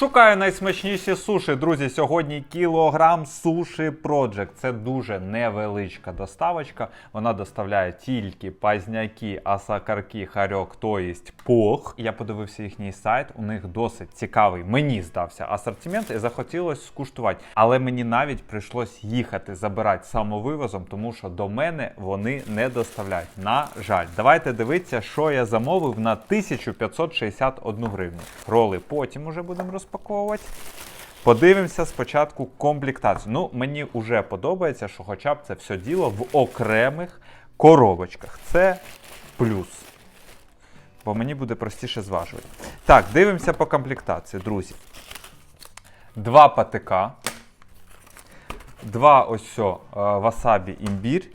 Шукаю найсмачніші суші. Друзі, сьогодні кілограм суші Project. Це дуже невеличка доставочка. Вона доставляє тільки пазняки, асакарки, харьок, то пох. Я подивився їхній сайт. У них досить цікавий, мені здався асортимент, і захотілося скуштувати. Але мені навіть прийшлось їхати забирати самовивозом, тому що до мене вони не доставляють. На жаль, давайте дивитися, що я замовив на 1561 гривню. Роли потім уже будемо розпаковувати. Подивимося спочатку комплектацію. Ну, мені вже подобається, що хоча б це все діло в окремих коробочках. Це плюс. Бо мені буде простіше зважувати. Так, дивимося по комплектації, друзі. Два патика, два ось е, васабі імбір.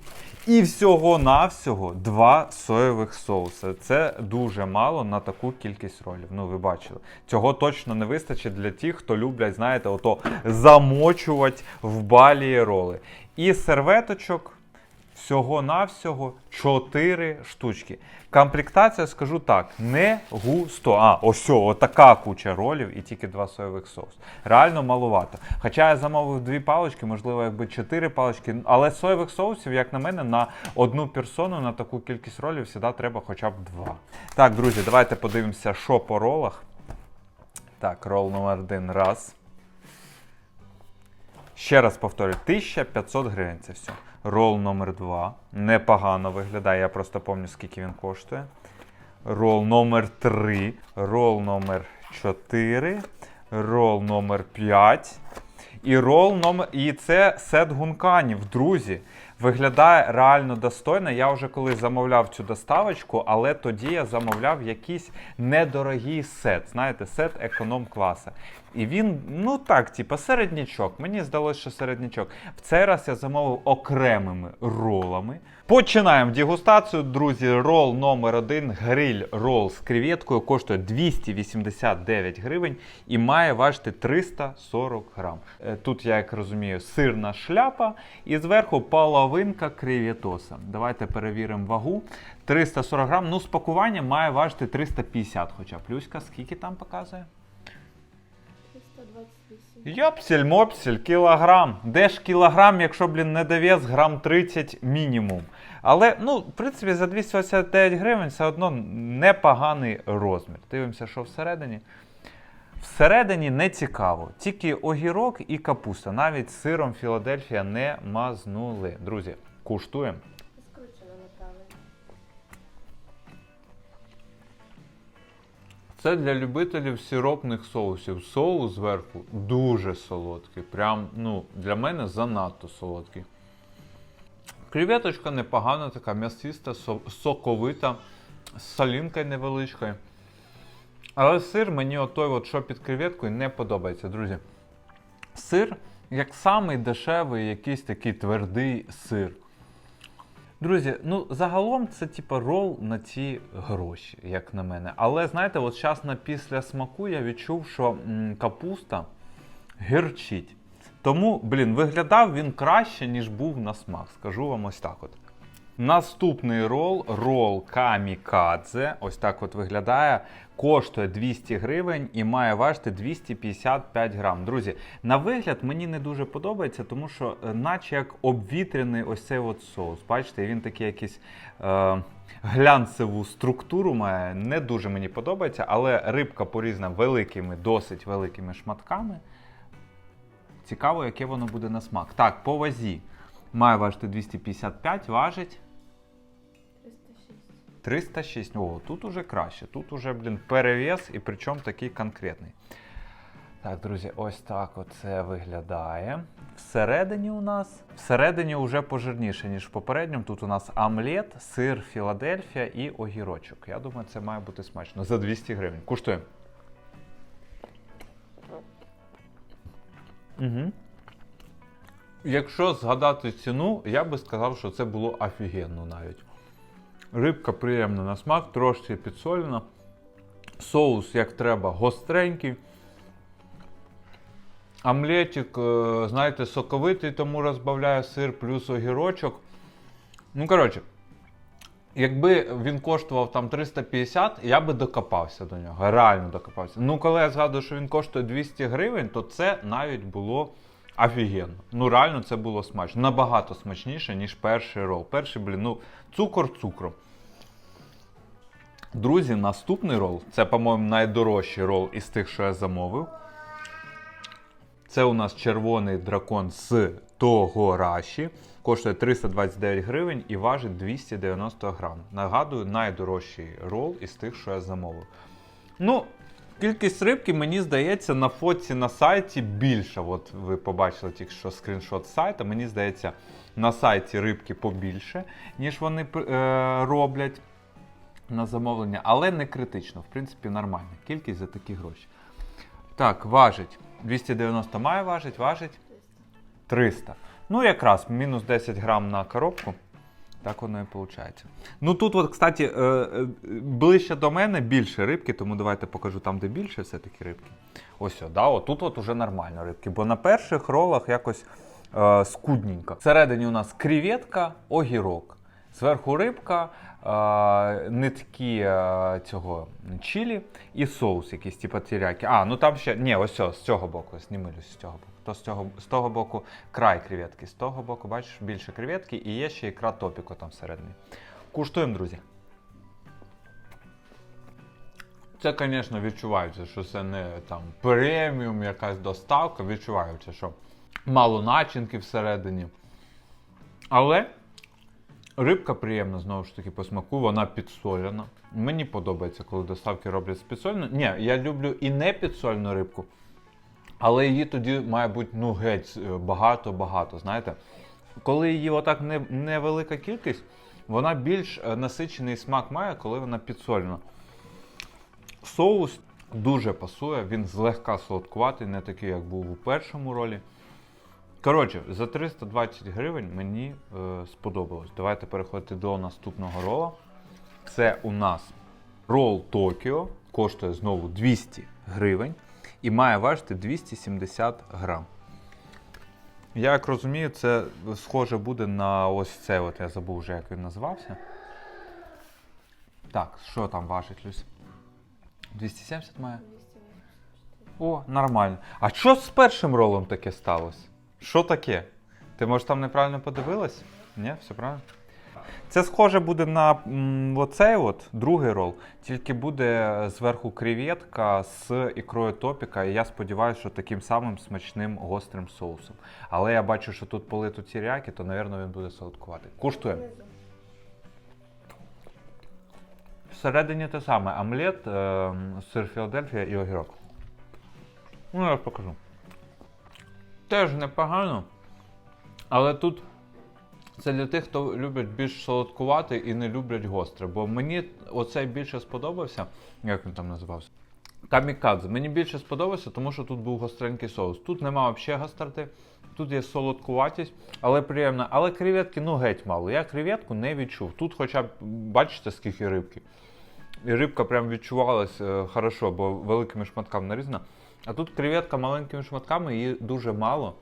І всього-навсього два соєвих соуси. Це дуже мало на таку кількість ролів. Ну, ви бачили. Цього точно не вистачить для тих, хто люблять, знаєте, ото замочувати в балі роли. І серветочок всього-навсього 4 штучки. Комплектація, скажу так, не густо. А, ось отака куча ролів і тільки два соєвих соус. Реально маловато. Хоча я замовив дві палички, можливо, якби чотири палички. Але соєвих соусів, як на мене, на одну персону на таку кількість ролів завжди треба хоча б два. Так, друзі, давайте подивимося, що по ролах. Так, рол номер один. Раз. Ще раз повторюю, 1500 гривень це все. Рол номер 2. Непогано виглядає, я просто пам'ятаю, скільки він коштує. Рол номер 3. Рол номер 4. Рол номер 5. І рол номер. І це сет гунканів, друзі. Виглядає реально достойно. Я вже колись замовляв цю доставочку, але тоді я замовляв якийсь недорогий сет. Знаєте, сет економ класа. І він, ну так, типу, середнячок. Мені здалося, що середнячок. В цей раз я замовив окремими ролами. Починаємо дегустацію, друзі. Рол номер один гриль рол з креветкою коштує 289 гривень і має важити 340 грам. Е, Тут, я як розумію, сирна шляпа і зверху половинка креветоса. Давайте перевіримо вагу. 340 грам. Ну, з має важити 350, хоча плюська, скільки там показує? 328. Йопсель-мопсель, кілограм. Де ж кілограм, якщо, блін, не довес грам 30 мінімум. Але, ну, в принципі, за 289 гривень все одно непоганий розмір. Дивимося, що всередині. Всередині не цікаво. Тільки огірок і капуста. Навіть сиром Філадельфія не мазнули. Друзі, куштуємо. Це для любителів сиропних соусів. Соус зверху дуже солодкий. Прям, ну, для мене занадто солодкий. Креветочка непогана, така м'ясиста, соковита, з солінкою невеличкою. Але сир мені отой, от, що під креветкою, не подобається, друзі. Сир, як самий дешевий, якийсь такий твердий сир. Друзі, ну загалом це типа рол на ці гроші, як на мене. Але знаєте, от зараз на після смаку я відчув, що м, капуста гірчить. Тому, блін, виглядав він краще, ніж був на смак. Скажу вам ось так от. Наступний рол рол камікадзе. Ось так от виглядає. Коштує 200 гривень і має важити 255 грам. Друзі, на вигляд мені не дуже подобається, тому що, е, наче як обвітряний ось цей от соус. Бачите, він такий якийсь е, глянцеву структуру має. Не дуже мені подобається, але рибка порізана великими, досить великими шматками. Цікаво, яке воно буде на смак. Так, по вазі. Має важити 255, важить 306. 306. О, тут уже краще. Тут уже, блін, перевес і причому такий конкретний. Так, друзі, ось так оце виглядає. Всередині у нас. Всередині вже пожирніше, ніж в попередньому. Тут у нас омлет, сир Філадельфія і огірочок. Я думаю, це має бути смачно. За 200 гривень. Куштуємо. Угу. Якщо згадати ціну, я би сказав, що це було офігенно навіть. Рибка приємна на смак, трошки підсолена. Соус, як треба, гостренький. Омлетик, е, знаєте, соковитий, тому розбавляю сир плюс огірочок. Ну, коротше, Якби він коштував там 350, я би докопався до нього. Реально докопався. Ну, коли я згадую, що він коштує 200 гривень, то це навіть було офігенно. Ну, реально, це було смачно. Набагато смачніше, ніж перший рол. Перший, блін, ну, цукор цукром. Друзі, наступний рол це, по-моєму, найдорожчий рол із тих, що я замовив. Це у нас червоний дракон з Тогораші. Коштує 329 гривень і важить 290 грам. Нагадую, найдорожчий рол із тих, що я замовив. Ну, кількість рибки, мені здається, на фоці на сайті більша. От ви побачили тільки що скріншот з сайта. Мені здається, на сайті рибки побільше, ніж вони е, роблять на замовлення, але не критично. В принципі, нормальна кількість за такі гроші. Так, важить. 290 має важить, важить 300. Ну, якраз мінус 10 грам на коробку. Так воно і виходить. Ну тут, от, кстати, е, е, ближче до мене більше рибки, тому давайте покажу там, де більше все-таки рибки. Ось, о, да, от тут от уже нормально рибки, бо на перших ролах якось е, скудненько. Всередині у нас креветка, огірок. Зверху рибка, нитки цього чилі і соус якийсь, типу тіряки. А, ну там ще. Ні, ось о, з цього боку, знімилюсь з цього боку. То з цього, з того боку край креветки, з того боку, бачиш, більше креветки і є ще ікра топіко там всередині. Куштуємо, друзі. Це, звісно, відчувається, що це не там преміум, якась доставка. Відчувається, що мало начинки всередині. Але рибка приємна, знову ж таки, по смаку, вона підсолена. Мені подобається, коли доставки роблять з підсоленою. Ні, я люблю і не підсольну рибку, але її тоді має бути ну, геть е, багато-багато. Знаєте, коли її отак не, невелика кількість, вона більш е, насичений смак має, коли вона підсолена. Соус дуже пасує, він злегка солодкуватий, не такий, як був у першому ролі. Коротше, за 320 гривень мені е, сподобалось. Давайте переходити до наступного рола. Це у нас рол Токіо, коштує знову 200 гривень і має важити 270 грам. Я як розумію, це схоже буде на ось це, от я забув вже, як він називався. Так, що там важить, Люсь? 270 має? О, нормально. А що з першим ролом таке сталося? Що таке? Ти може там неправильно подивилась? Ні, все правильно. Це схоже буде на м, оцей от другий рол, тільки буде зверху креветка з ікрою топіка, і я сподіваюся, що таким самим смачним гострим соусом. Але я бачу, що тут полито тіряки, то, мабуть, він буде солодкувати. Куштуємо. Всередині те саме омлет, е, сир Філадельфія і огірок. Ну, я покажу. Теж непогано. Але тут це для тих, хто любить більш солодкувати і не люблять гостре. Бо мені оцей більше сподобався. Як він там називався? Камікадзе. Мені більше сподобався, тому що тут був гостренький соус. Тут нема взагалі гостроти, тут є солодкуватість, але приємно. Але креветки, ну геть мало. Я креветку не відчув. Тут хоча б бачите, скільки рибки. І рибка прям відчувалась е, хорошо, бо великими шматками нарізана. А тут креветка маленькими шматками, її дуже мало.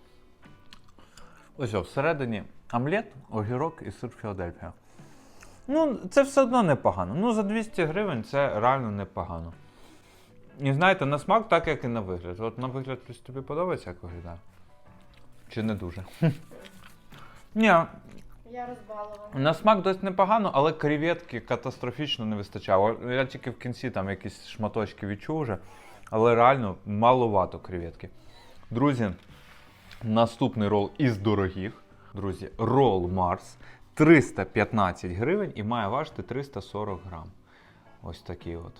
Ось о, всередині омлет, огірок і сир Філадельфія. Ну, це все одно непогано. Ну, за 200 гривень це реально непогано. І знаєте, на смак так, як і на вигляд. От на вигляд тобі подобається, як виглядає? Чи не дуже? Ні, Я розбалувала. на смак досить непогано, але креветки катастрофічно не вистачало. Я тільки в кінці там якісь шматочки відчув вже, але реально маловато креветки. Друзі, наступний рол із дорогих. Друзі, рол Марс 315 гривень і має важити 340 грам. Ось такий от.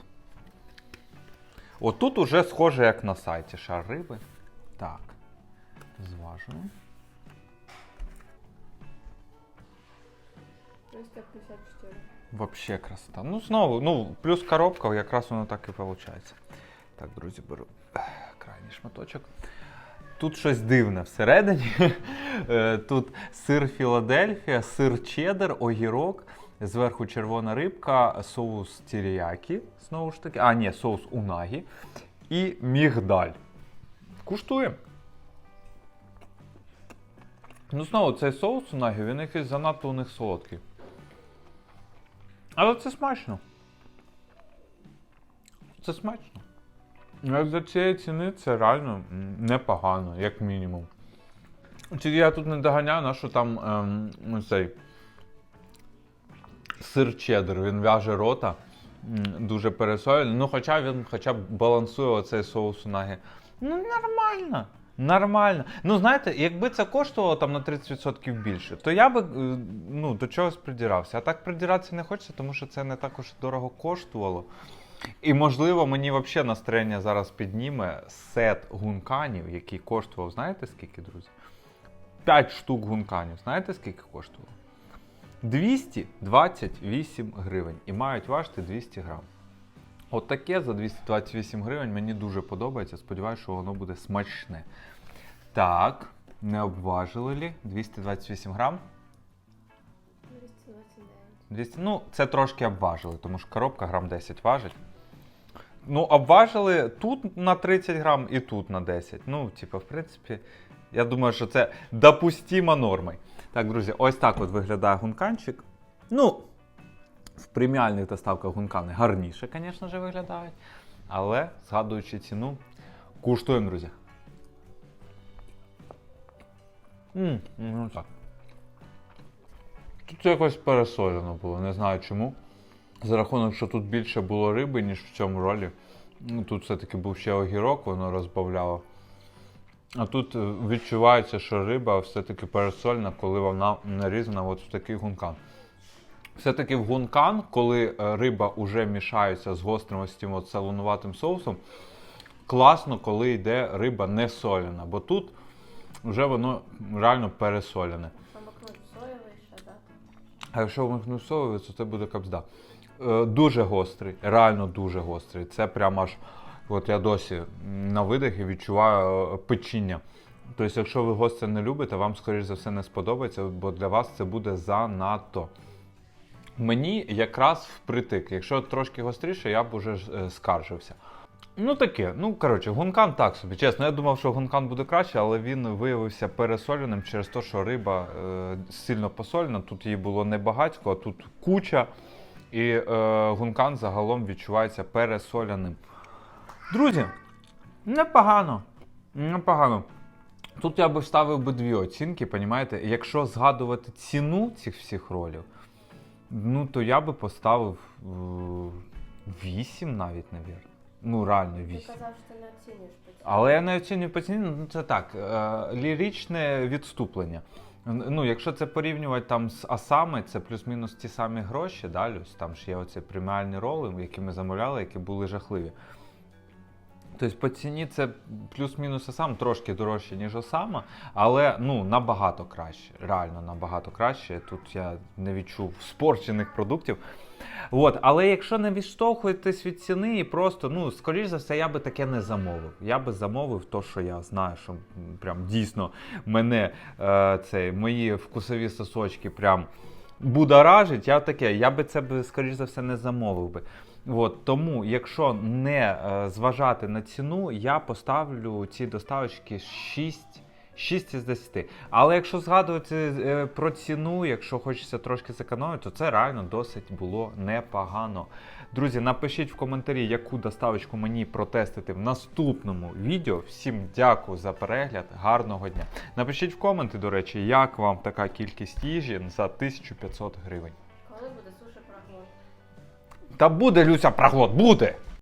Отут уже схоже, як на сайті шар риби. Так. Зважуємо. 354. Вообще красота. Ну, знову, ну, плюс коробка, якраз воно так і виходить. Так, друзі, беру крайній шматочок. Тут щось дивне всередині. Е, Тут сир Філадельфія, сир чеддер, огірок, зверху червона рибка, соус тіріякі, знову ж таки. А, ні, соус унагі і мігдаль. Куштуємо. Ну, знову, цей соус унагі, він якийсь занадто у них солодкий. Але це смачно. Це смачно. Як за цієї ціни це реально непогано, як мінімум. Чи я тут не доганяю, на що там ем, ну, цей сир чеддер, він в'яже рота, дуже пересолений. Ну, хоча він хоча б балансує оцей соус унагі. Ну, нормально. Нормально. Ну, знаєте, якби це коштувало там на 30% більше, то я би е, ну, до чогось придірався. А так придіратися не хочеться, тому що це не також дорого коштувало. І можливо, мені взагалі настроєння зараз підніме сет гунканів, який коштував, знаєте скільки, друзі? 5 штук гунканів. Знаєте, скільки коштувало? 228 гривень і мають важити 200 грам. От таке за 228 гривень мені дуже подобається. Сподіваюся, що воно буде смачне. Так, не обважили лі? 228 грам. 229. 200, ну, це трошки обважили, тому що коробка грам 10 важить. Ну, обважили тут на 30 грам і тут на 10. Ну, типу, в принципі, я думаю, що це допустима норма. Так, друзі, ось так от виглядає гунканчик. Ну, в преміальних доставках гункани гарніше, звісно ж, виглядають. Але, згадуючи ціну, куштуємо, друзі. М, ну так. Тут якось пересолено було, не знаю чому. За рахунок, що тут більше було риби, ніж в цьому ролі. Ну, тут все-таки був ще огірок, воно розбавляло. А тут е, відчувається, що риба все-таки пересольна, коли вона нарізана от в такий гункан. Все-таки в гункан, коли е, риба вже мішається з гострим ось цим от солонуватим соусом, класно, коли йде риба не солена, бо тут вже воно реально пересолене. А якщо вимкнув соєвий, то це буде капзда. Е, дуже гострий, реально дуже гострий. Це прямо аж, от я досі на видихі відчуваю е, печіння. Тобто, якщо ви гостре не любите, вам, скоріш за все, не сподобається, бо для вас це буде занадто. Мені якраз впритик. Якщо трошки гостріше, я б уже е, скаржився. Ну таке, ну коротше, гункан так собі. Чесно, я думав, що гункан буде краще, але він виявився пересоленим через те, що риба е, сильно посолена. Тут її було небагатько, а тут куча. І е, гункан загалом відчувається пересоляним. Друзі, непогано. Непогано. Тут я би вставив би дві оцінки, понімаєте? Якщо згадувати ціну цих всіх ролів, ну то я би поставив е, 8 навіть, навірно. Ну, реально Ти казав, що ти не оцінюєш по ціні. Але я не оцінюю по ціні, ну це так, е, ліричне відступлення. Ну, якщо це порівнювати там з асами, це плюс-мінус ті самі гроші, да, Люсь? там ж є оці преміальні роли, які ми замовляли, які були жахливі. Тобто по ціні це плюс-мінус асам трошки дорожче, ніж осама, але ну, набагато краще. Реально набагато краще. Тут я не відчув спорчених продуктів. От, але якщо не відштовхуєтесь від ціни і просто, ну, скоріш за все, я би таке не замовив. Я би замовив то, що я знаю, що прям дійсно мене е, цей, мої вкусові сосочки прям будоражить. Я таке, я би це скоріш за все, не замовив би. От, тому, якщо не е, зважати на ціну, я поставлю ці доставочки 6. 6 із 10. Але якщо згадувати е, про ціну, якщо хочеться трошки зекономити, то це реально досить було непогано. Друзі, напишіть в коментарі, яку доставочку мені протестити в наступному відео. Всім дякую за перегляд, гарного дня. Напишіть в коменти, до речі, як вам така кількість їжі за 1500 гривень. Та буде Люся проход, буде!